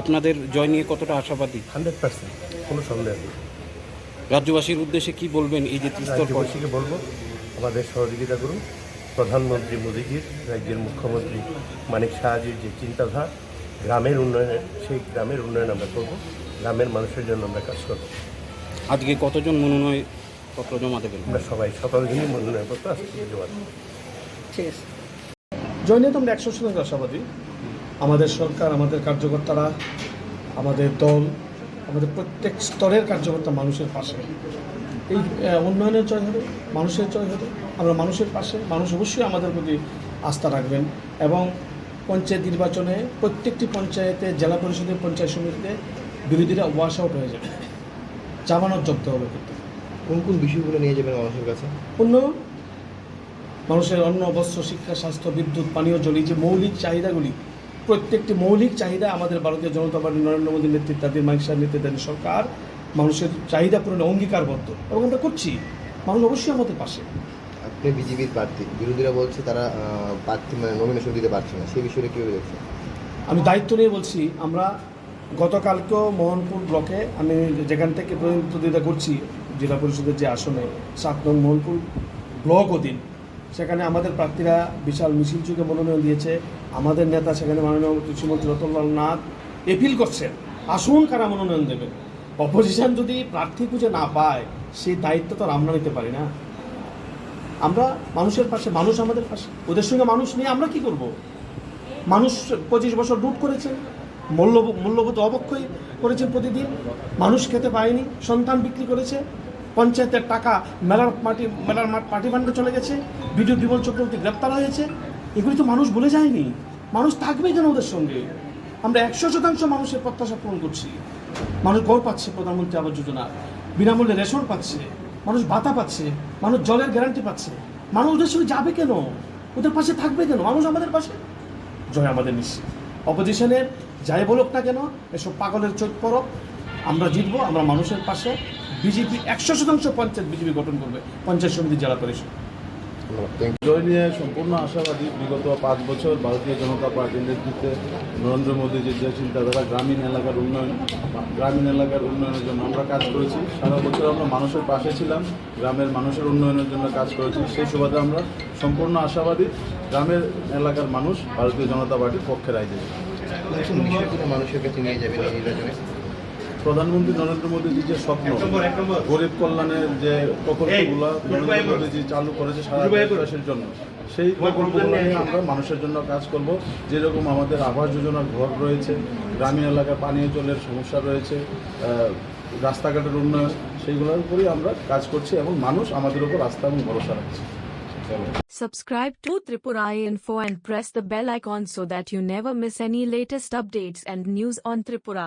আপনাদের জয় নিয়ে কতটা আশাবাদী? হান্ড্রেড পার্সেন্ট কোনো সন্দেহ নেই। রাজ্যবাসীর উদ্দেশ্যে কি বলবেন এই যে ত্রিস্তর রাজ্যবাসীকে বলব আমাদের সহযোগিতা করুন। প্রধানমন্ত্রী মোদীজির রাজ্যের মুখ্যমন্ত্রী মানিক সাহাজির যে চিন্তাধারা গ্রামের উন্নয়নে সেই গ্রামের উন্নয়ন আমরা করব। গ্রামের মানুষের জন্য আমরা কাজ করব। আজকে কতজন মনোনয় পত্র জমা দেবেন? আমরা সবাই সকাল দিনই মনোনয়নপত্র আজকে জমা দেবো। ঠিক আছে। জয় নিয়ে তো আমরা একশো শতাংশ আশাবাদী। আমাদের সরকার আমাদের কার্যকর্তারা আমাদের দল আমাদের প্রত্যেক স্তরের কার্যকর্তা মানুষের পাশে। এই উন্নয়নের জয় হবে মানুষের জয় হবে। আমরা মানুষের পাশে মানুষ অবশ্যই আমাদের প্রতি আস্থা রাখবেন এবং পঞ্চায়েত নির্বাচনে প্রত্যেকটি পঞ্চায়েতে জেলা পরিষদের পঞ্চায়েত সমিতিতে বিরোধীরা ওয়াশ আউট হয়ে যাবে। জামানত জব্দ হবে কিন্তু। কোন কোন বিষয়গুলো নিয়ে যাবেন মানুষের কাছে? উন্নয়ন মানুষের অন্ন বস্ত্র শিক্ষা স্বাস্থ্য বিদ্যুৎ পানীয় জল এই যে মৌলিক চাহিদাগুলি প্রত্যেকটি মৌলিক চাহিদা আমাদের ভারতীয় জনতা পার্টি নরেন্দ্র মোদীর নেতৃত্বাধীন শাহ নেতৃত্বাধীন সরকার মানুষের চাহিদা পূরণে অঙ্গীকারবদ্ধ। এবং আমরা করছি। মানুষ অবশ্যই আমাদের পাশে। আপনি বিজেপির প্রার্থী। বিরোধীরা বলছে তারা প্রার্থী মানে নমিনেশন দিতে পারছে না। সেই বিষয়টা কীভাবে দেখছেন? আমি দায়িত্ব নিয়ে বলছি আমরা গতকালকেও মোহনপুর ব্লকে আমি যেখান থেকে প্রতিনিধিত্ব করছি জেলা পরিষদের যে আসনে সাত নং মোহনপুর ব্লক অধীন সেখানে আমাদের প্রার্থীরা বিশাল মিছিল যুগে মনোনয়ন দিয়েছে। আমাদের নেতা সেখানে মাননীয় কৃষিমন্ত্রী রতনলাল নাথ এপিল করছেন। আসুন কারা মনোনয়ন দেবে অপোজিশন যদি প্রার্থী খুঁজে না পায়, সেই দায়িত্ব তো আমরা নিতে পারি না। আমরা মানুষের পাশে, মানুষ আমাদের পাশে। ওদের সঙ্গে মানুষ নিয়ে আমরা কি করব? মানুষ পঁচিশ বছর লুট করেছেন মূল্য মূল্যবোধ অবক্ষয় করেছেন প্রতিদিন। মানুষ খেতে পায়নি, সন্তান বিক্রি করেছে। পঞ্চায়েতের টাকা মেলার মাটি, মেলার মাঠ পার্টি ফান্ডে চলে গেছে। বিডিও বিমল চক্রবর্তী গ্রেপ্তার হয়েছে এগুলি তো মানুষ বলে যায়নি। মানুষ থাকবে কেন ওদের সঙ্গে? আমরা একশো শতাংশ মানুষের প্রত্যাশা পূরণ করছি। মানুষ গড় পাচ্ছে প্রধানমন্ত্রী আবাস যোজনা। বিনামূল্যে রেশন পাচ্ছে। মানুষ ভাতা পাচ্ছে। মানুষ জলের গ্যারান্টি পাচ্ছে। মানুষ ওদের সঙ্গে যাবে কেন? ওদের পাশে থাকবে কেন? মানুষ আমাদের পাশে? জয় আমাদের নিশ্চিত। অপোজিশনের যাই বলুক না কেন, এসব পাগলের চোখ পরব আমরা জিতবো, আমরা মানুষের পাশে। বিজেপি একশো শতাংশ পঞ্চায়েত বিজেপি গঠন করবে পঞ্চায়েত সমিতি জেলা পরিষদ। জয় নিয়ে সম্পূর্ণ আশাবাদী বিগত পাঁচ বছর ভারতীয় জনতা পার্টির নেতৃত্বে নরেন্দ্র মোদী যে চিন্তাধারা গ্রামীণ এলাকার উন্নয়ন গ্রামীণ এলাকার উন্নয়নের জন্য আমরা কাজ করেছি। সারা বছর আমরা মানুষের পাশে ছিলাম গ্রামের মানুষের উন্নয়নের জন্য কাজ করেছি। সেই সুবাদে আমরা সম্পূর্ণ আশাবাদী গ্রামের এলাকার মানুষ ভারতীয় জনতা পার্টির পক্ষে রায় দেবে। মানুষের কাছে নিয়ে এই নির্বাচনে। প্রধানমন্ত্রী নরেন্দ্র মোদীজির যে স্বপ্ন গরিব কল্যাণের যে প্রকল্পগুলো নরেন্দ্র মোদীজি চালু করেছে সারা দেশের জন্য। সেই প্রকল্পগুলো নিয়ে আমরা মানুষের জন্য কাজ করব। যেরকম আমাদের আবাস যোজনার ঘর রয়েছে গ্রামীণ এলাকায় পানীয় জলের সমস্যা রয়েছে রাস্তাঘাটের উন্নয়ন সেইগুলোর উপরেই আমরা কাজ করছি এবং মানুষ আমাদের উপর আস্থা এবং ভরসা রাখছে। Subscribe to Tripura Info and press the bell icon so that you never miss any latest updates and news on Tripura.